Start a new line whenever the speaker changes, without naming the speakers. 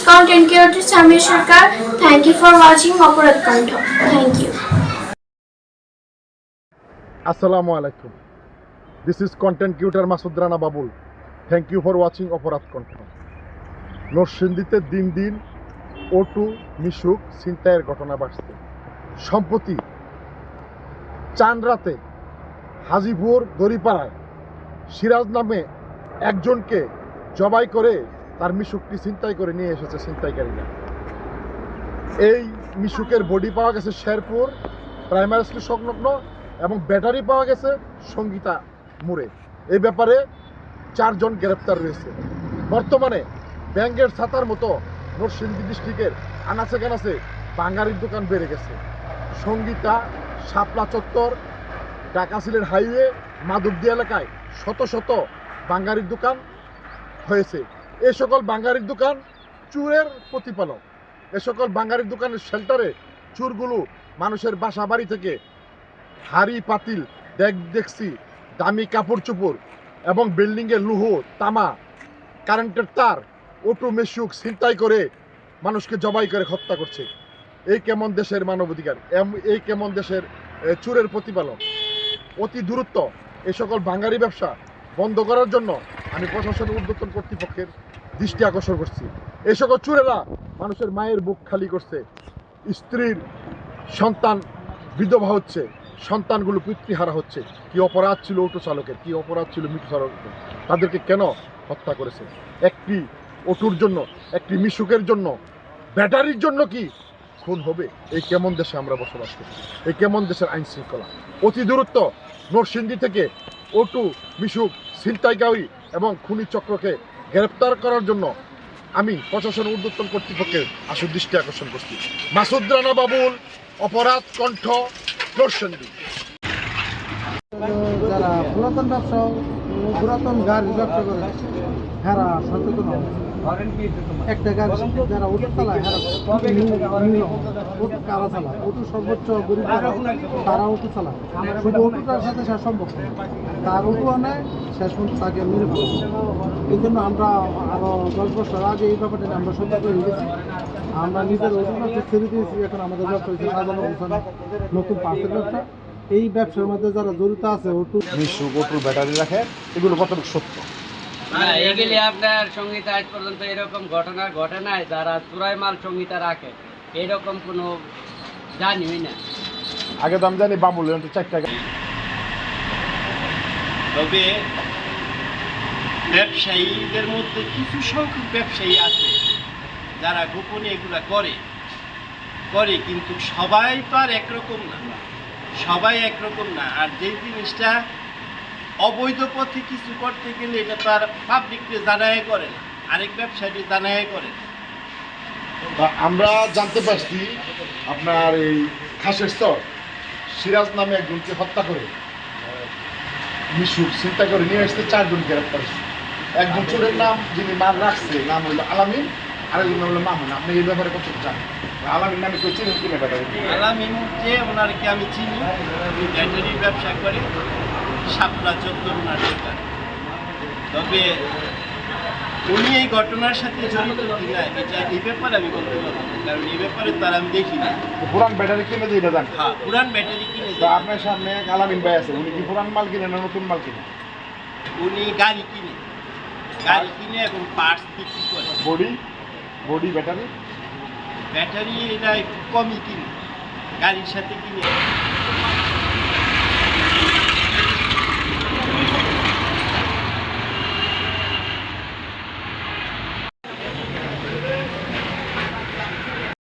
content creator Samir Sarkar. Thank you for watching Operat Kantha. Thank you.
আসসালামু আলাইকুম this is content creator Masud Rana Babul thank you for watching অপরাধ কণ্ঠ নরসিংদীতে দিন দিন ও two মিশুক ছিনতাইয়ের ঘটনা বাড়ছে সম্প্রতি চান রাতে হাজিপুর দড়িপাড়ায় সিরাজ নামে একজনকে জবাই করে তার মিশুকটি ছিনতাই করে নিয়ে এসেছে ছিনতাইকারীরা। এই মিশুকের বডি পাওয়া গেছে শেরপুর প্রাইমারি স্কুল সংলগ্ন এবং ব্যাটারি পাওয়া গেছে সঙ্গীতা মোড়ে। এই ব্যাপারে চারজন গ্রেপ্তার রয়েছে। বর্তমানে ব্যাঙ্গের ছাতার মতো নরসিংদী ডিস্ট্রিক্টের আনাচে কানাচে বাঙালির দোকান বেড়ে গেছে। সঙ্গীতা শাপলা চত্বর, ঢাকা হাইওয়ে মাধবদী এলাকায় শত শত বাঙালির দোকান হয়েছে। এ সকল বাঙালির দোকান চুরের প্রতিপালক। এ সকল বাঙালির দোকানের শেল্টারে চুরগুলো মানুষের বাসা বাড়ি থেকে হাড়ি, পাতিল, দেখ দেখছি, দামি কাপড় চোপড় এবং বিল্ডিংয়ের লুহ, তামা কারেন্টের তার অটো মেশুক ছিনতাই করে মানুষকে জবাই করে হত্যা করছে। এই কেমন দেশের মানবাধিকার? এই কেমন দেশের চুরের প্রতিপালক? অতি দূরত্ব এ সকল বাঙালি ব্যবসা বন্ধ করার জন্য আমি প্রশাসন উদ্যোতন কর্তৃপক্ষের দৃষ্টি আকর্ষণ করছি। এই সকল চুরেরা মানুষের মায়ের বুক খালি করছে। স্ত্রীর সন্তান বিধবা হচ্ছে, সন্তানগুলো পিতৃহারা হচ্ছে। কি অপরাধ ছিল অটো চালকের, কি অপরাধ ছিল মিটু চালকের? তাদেরকে কেন হত্যা করেছে? একটি অটুর জন্য, একটি মিশুকের জন্য, ব্যাটারির জন্য কি খুন হবে? এই কেমন দেশে আমরা বসবাস করি? এই কেমন দেশের আইন শৃঙ্খলা? অতি দূরত্ব নরসিংদী থেকে অটু, মিশুক ছিনতাইগাঁওই এবং খুনি চক্রকে গ্রেপ্তার করার জন্য আমি প্রশাসন ঊর্ধ্বতন কর্তৃপক্ষের আসল দৃষ্টি আকর্ষণ করছি। মাসুদ রানা বাবুল, অপরাধ কণ্ঠ, দর্শন
যারা পুরাতন ব্যবসা পুরাতন গাড়ির ব্যবসা করে। হেরা সচেতন একটা গাড়ি যারা ওটু চালায়, হেরা ওটু কারা চালায়? ওটু সর্বোচ্চ গরিব তারা ওটু চালায়। শুধু ওটুটার সাথে সে সম্ভব। তার ওটু আনে শেষ পর্যন্ত তাকে মেরে ফেলে। এই জন্য আমরা আরও দশ বছর আগে এই ব্যাপারটা আমরা সতর্ক হয়ে গেছি। আমরা নিজের ওটু ছেড়ে দিয়েছি, এখন আমাদের ব্যবসা হচ্ছে সাধারণ নতুন পার্সেল ব্যবসা। এই ব্যবসার মধ্যে যারা জড়িত আছে ওটু
মিশু গোটুর ব্যাটারি রাখে এগুলো কতটুকু সত্য?
এগুলি আপনার সঙ্গীতা আজ পর্যন্ত এরকম ঘটনা ঘটে নাই যারা চুরাই মাল সঙ্গীতা রাখে এরকম কোনো জানিই না।
আগে তো আমি জানি তো চারটা গা-
তবে ব্যবসায়ীদের মধ্যে কিছু সংখ্যক ব্যবসায়ী আছে যারা গোপনে এগুলা করে করে কিন্তু সবাই তো আর একরকম না। সবাই একরকম না। আর যে জিনিসটা অবৈধ পথে কিছু করতে গেলে এটা তো আর পাবলিককে জানাই করে না। আরেক ব্যবসায়ী জানাই করে
আমরা জানতে পারছি আপনার এই খাসের স্তর। সিরাজ নামে একজনকে হত্যা করে। মিশু চিন্তা করে নিয়ে আসতে চারজন গ্রেপ্তার একজন চোরের নাম যিনি মার রাখছে, নাম হলো আলামিন। আরেকজন হলো মামুন আপনি এই ব্যাপারে কত জানেন? আলামিন নামে কেউ চিনেন কিনা ব্যাপারে
আলামিন যে ওনারকে আমি চিনি উনি ব্যবসা করে সাপলা চত্বর ওনার তবে উনি এই ঘটনার সাথে জড়িত কিনা এটা এই ব্যাপারে আমি বলতে পারব কারণ এই ব্যাপারে তার আমি দেখি না।
পুরান ব্যাটারি কিনে দিয়ে জান
হ্যাঁ পুরান ব্যাটারি কিনে
তো আপনার সামনে আলামিন ভাই আছে উনি কি পুরান মাল কিনে না নতুন মাল কিনে?
উনি গাড়ি কিনে গাড়ি কিনে এবং পার্টস বিক্রি করে।
বডি? Body battery?
ব্যাটারি এটা কমই কিনে গাড়ির সাথে কিনে।